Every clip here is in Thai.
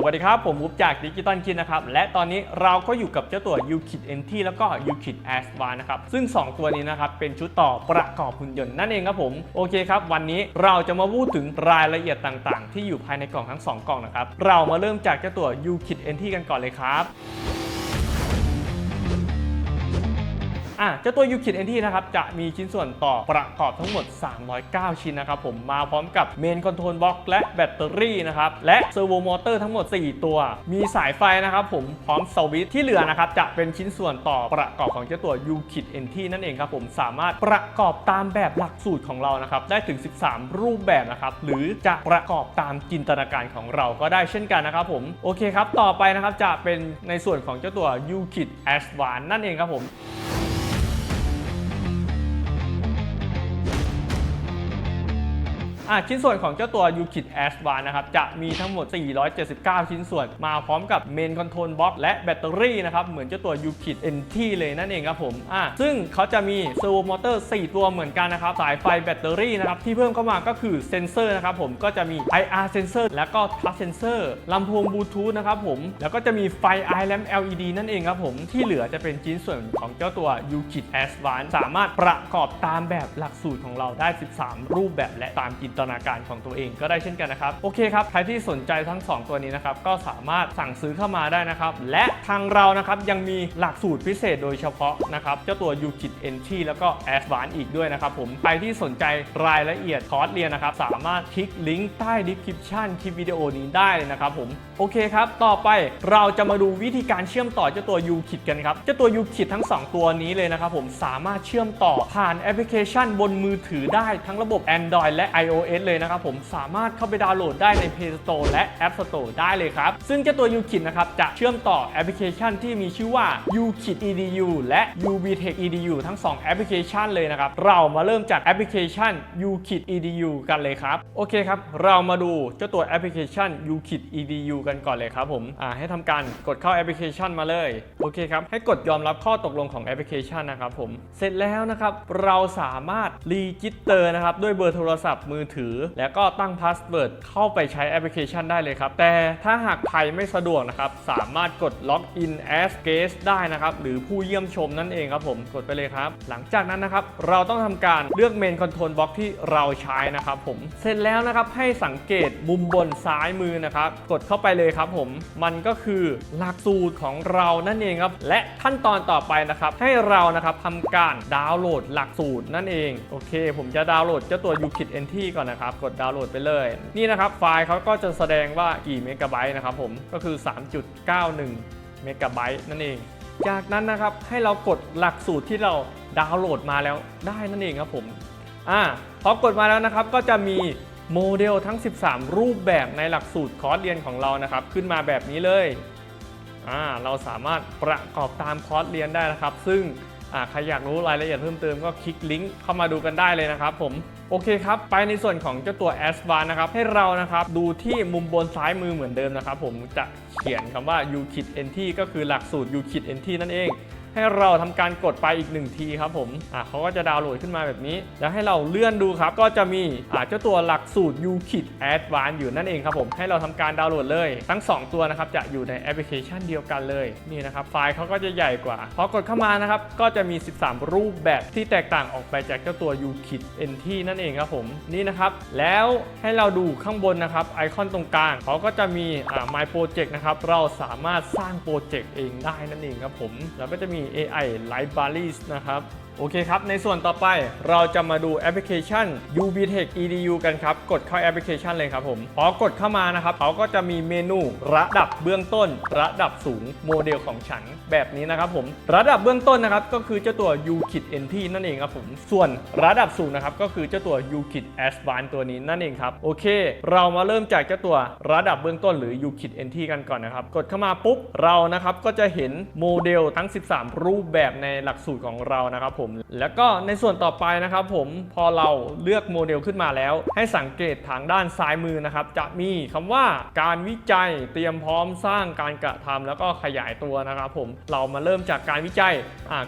สวัสดีครับ ผมวุบจากดิจิตอลคิดนะครับ และตอนนี้เราก็อยู่กับเจ้าตัว UKIT NT แล้วก็ UKIT a s v a นะครับ ซึ่ง 2 ตัวนี้นะครับ เป็นชุดต่อประกอบหุ่นยนต์นั่นเองครับผม โอเคครับ วันนี้เราจะมาพูดถึงรายละเอียดต่างๆ ที่อยู่ภายในกล่องทั้ง 2 กล่องนะครับ เรามาเริ่มจากเจ้าตัว UKIT NT กันก่อนเลยครับ อะเจ้าตัว UKIT NT นะครับจะมีชิ้นส่วนต่อประกอบทั้งหมด 309 ชิ้นนะครับผมมาพร้อมกับเมนคอนโทรลบล็อกและแบตเตอรี่นะครับและเซอร์โวมอเตอร์ทั้งหมด 4 ตัว มีสายไฟนะครับผมพร้อมสวิตช์ที่เหลือนะครับจะเป็นชิ้นส่วนต่อประกอบของเจ้าตัว UKIT NT นั่นเองครับผมสามารถประกอบตามแบบหลักสูตรของเรานะครับได้ถึง 13 รูปแบบนะครับหรือจะประกอบตามจินตนาการของเราก็ได้เช่นกันนะครับผมโอเคครับต่อไปนะครับจะเป็นในส่วนของเจ้าตัว UKIT a s v a n นั่นเองครับผม ชิ้นส่วนของเจ้าตัว UKIT a s v a n นะครับจะมีทั้งหมด 479 ชิ้นส่วน มาพร้อมกับเมนคอนโทรลบล็อกและแบตเตอรี่นะครับเหมือนเจ้าตัว UKIT NT เลยนั่นเองครับผมอะซึ่งเขาจะมีเซอร์โวมอเตอร์ 4 ตัวเหมือนกันนะครับสายไฟแบตเตอรี่นะครับที่เพิ่มเข้ามาก็คือเซนเซอร์นะครับผมก็จะมี IR sensor แล้วก็ touch sensor ลำโพงบลูทูธนะครับผมแล้วก็จะมีไฟ i lamp LED นั่นเองครับผมที่เหลือจะเป็นชิ้นส่วนของเจ้าตัว UKIT a s v a n สามารถประกอบตามแบบหลักสูตรของเราได้ 13 รูปแบบและตามจินตนาการของตัวเองก็ได้เช่นกันนะครับ โอเคครับ ใครที่สนใจทั้ง 2 ตัวนี้นะครับ ก็สามารถสั่งซื้อเข้ามาได้นะครับ และทางเรานะครับยังมีหลักสูตรพิเศษโดยเฉพาะนะครับ เจ้าตัว UKIT NT แล้วก็ a d v a n c e อีกด้วยนะครับผม ใครที่สนใจรายละเอียดคอร์สเรียนนะครับ สามารถคลิกลิงก์ใต้ description คลิปวิดีโอนี้ได้เลยนะครับผม โอเคครับ ต่อไปเราจะมาดูวิธีการเชื่อมต่อเจ้าตัว UKIT กันครับ เจ้าตัว UKIT ทั้ง 2 ตัวนี้เลยนะครับผม สามารถเชื่อมต่อผ่านแอปพลิเคชันบนมือถือได้ทั้งระบบ Android และ iOS เลยนะครับผมสามารถเข้าไปดาวน์โหลดได้ใน Play Store และ App Store ได้เลยครับ ซึ่งเจ้าตัว UKIT นะครับจะเชื่อมต่อแอปพลิเคชันที่มีชื่อว่า UKIT EDU และ UBTech EDU ทั้ง 2 แอปพลิเคชันเลยนะครับ เรามาเริ่มจากแอปพลิเคชัน UKIT EDU กันเลยครับ โอเคครับ เรามาดูเจ้าตัวแอปพลิเคชัน UKIT EDU กันก่อนเลยครับผมอ่าให้ทำการกดเข้าแอปพลิเคชันมาเลย โอเคครับ ให้กดยอมรับข้อตกลงของแอปพลิเคชันนะครับผม เสร็จแล้วนะครับ เราสามารถรีจิสเตอร์นะครับด้วยเบอร์โทรศัพท์มือถือแล้วก็ตั้งพาสเวิร์ดเข้าไปใช้แอปพลิเคชันได้เลยครับ แต่ถ้าหากใครไม่สะดวกนะครับ สามารถกดล็อกอิน as guest ได้นะครับ หรือผู้เยี่ยมชมนั่นเองครับผม กดไปเลยครับ หลังจากนั้นนะครับ เราต้องทำการเลือกเมนคอนโทรลบล็อกที่เราใช้นะครับผม เสร็จแล้วนะครับ ให้สังเกตมุมบนซ้ายมือนะครับ กดเข้าไปเลยครับผม มันก็คือหลักสูตรของเรานั่นเองครับ และขั้นตอนต่อไปนะครับ ให้เรานะครับทำการดาวน์โหลดหลักสูตรนั่นเอง โอเค ผมจะดาวน์โหลดเจ้าตัว UKIT NT ก่อนนะครับ กดดาวน์โหลดไปเลย นี่นะครับไฟล์เขาก็จะแสดงว่ากี่เมกะไบต์นะครับผมก็คือ 3.91 เมกะไบต์นั่นเอง จากนั้นนะครับให้เรากดหลักสูตรที่เราดาวน์โหลดมาแล้วได้นั่นเองครับผมอ่าพอกดมาแล้วนะครับก็จะมีโมเดลทั้ง 13 รูปแบบในหลักสูตรคอร์สเรียนของเรานะครับ ขึ้นมาแบบนี้เลยอ่าเราสามารถประกอบตามคอร์สเรียนได้นะครับ ซึ่งใครอยากรู้รายละเอียดเพิ่มเติมก็คลิกลิงก์เข้ามาดูกันได้เลยนะครับผม โอเคครับ ไปในส่วนของเจ้าตัว a S-bar นะครับ ให้เรานะครับดูที่มุมบนซ้ายมือเหมือนเดิมนะครับ ผมจะเขียนคำว่า UKIT NT ก็คือหลักสูตร UKIT NT นั่นเอง ให้เราทำการกดไปอีก 1 ทีครับผมอะเขาก็จะดาวน์โหลดขึ้นมาแบบนี้ แล้วให้เราเลื่อนดูครับ ก็จะมีอ่าเจ้าตัวหลักสูตร UKIT Advanced อยู่นั่นเองครับผมให้เราทำการดาวน์โหลดเลย ทั้ง 2 ตัวนะครับจะอยู่ในแอปพลิเคชันเดียวกันเลยนี่นะครับไฟล์เขาก็จะใหญ่กว่าพอกดเข้ามานะครับก็จะมี 13 รูปแบบที่แตกต่างออกไปจากเจ้าตัว UKIT NT นั่นเองครับผมนี่นะครับแล้วให้เราดูข้างบนนะครับไอคอนตรงกลางเขาก็จะมีอ่า My Project นะครับเราสามารถสร้างโปรเจกต์เองได้นั่นเองครับผมแล้วก็จะมี AI Libraries นะครับ โอเคครับ ในส่วนต่อไปเราจะมาดูแอปพลิเคชัน UBTech EDU กันครับ กดเข้าแอปพลิเคชันเลยครับผมพอกดเข้ามานะครับเขาก็จะมีเมนูระดับเบื้องต้น ระดับสูงโมเดลของฉันแบบนี้นะครับผม ระดับเบื้องต้นนะครับก็คือเจ้าตัว UKIT NT นั่นเองครับผม ส่วนระดับสูงนะครับก็คือเจ้าตัว UKIT Advanced ตัวนี้นั่นเองครับ โอเค เรามาเริ่มจากเจ้าตัวระดับเบื้องต้นหรือ UKIT NT กันก่อนนะครับ กดเข้ามาปุ๊บเรานะครับก็จะเห็นโมเดลทั้ง 13 รูปแบบในหลักสูตรของเรานะครับผมแล้วก็ในส่วนต่อไปนะครับผมพอเราเลือกโมเดลขึ้นมาแล้ว ให้สังเกตทางด้านซ้ายมือนะครับ จะมีคำว่าการวิจัยเตรียมพร้อมสร้างการกระทำแล้วก็ขยายตัวนะครับผมเรามาเริ่มจากการวิจัย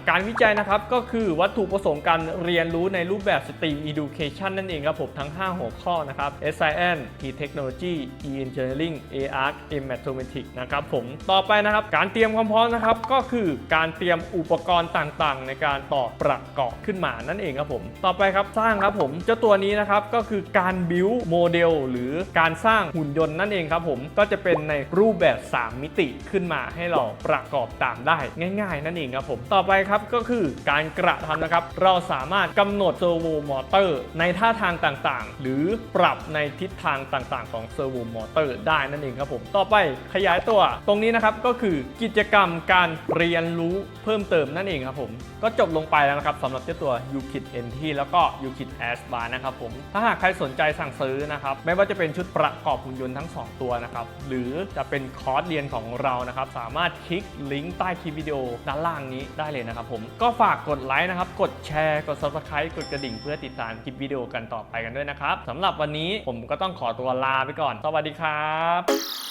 การวิจัยนะครับก็คือวัตถุประสงค์การเรียนรู้ในรูปแบบ STEAM Education นั่นเองครับผมทั้ง 5 หัวข้อนะครับ SCIN E-Technology E-Engineering A-Art E-Mathematics นะครับผมต่อไปนะครับการเตรียมความพร้อมนะครับก็คือการเตรียมอุปกรณ์ต่างๆ ในการต่อประประกอบขึ้นมานั่นเองครับผม ต่อไปครับสร้างครับผม เจ้าตัวนี้นะครับก็คือการบิวโมเดลหรือการสร้างหุ่นยนต์นั่นเองครับผมก็จะเป็นในรูปแบบ 3 มิติขึ้นมาให้เราประกอบตามได้ง่าย ๆ นั่นเองครับผม ต่อไปครับก็คือการกระทำนะครับ เราสามารถกำหนดเซอร์โวมอเตอร์ในท่าทางต่างๆ หรือปรับในทิศทางต่างๆ ของเซอร์โวมอเตอร์ได้นั่นเองครับผมต่อไปขยายตัวตรงนี้นะครับก็คือกิจกรรมการเรียนรู้เพิ่มเติมนั่นเองครับผมก็จบลงไปแล้วนะครับสำหรับเจ้าตัว UKIT NT แล้วก็ UKIT a s b a r นะครับผม ถ้าหากใครสนใจสั่งซื้อนะครับ ไม่ว่าจะเป็นชุดประกอบหุ่นยนต์ทั้ง 2 ตัวนะครับ หรือจะเป็นคอร์สเรียนของเรานะครับ สามารถคลิกลิงก์ใต้คลิปวิดีโอด้านล่างนี้ได้เลยนะครับผม ก็ฝากกดไลค์นะครับ กดแชร์ กด subscribe กดกระดิ่งเพื่อติดตามคลิปวิดีโอกันต่อไปกันด้วยนะครับสำหรับวันนี้ผมก็ต้องขอตัวลาไปก่อน สวัสดีครับ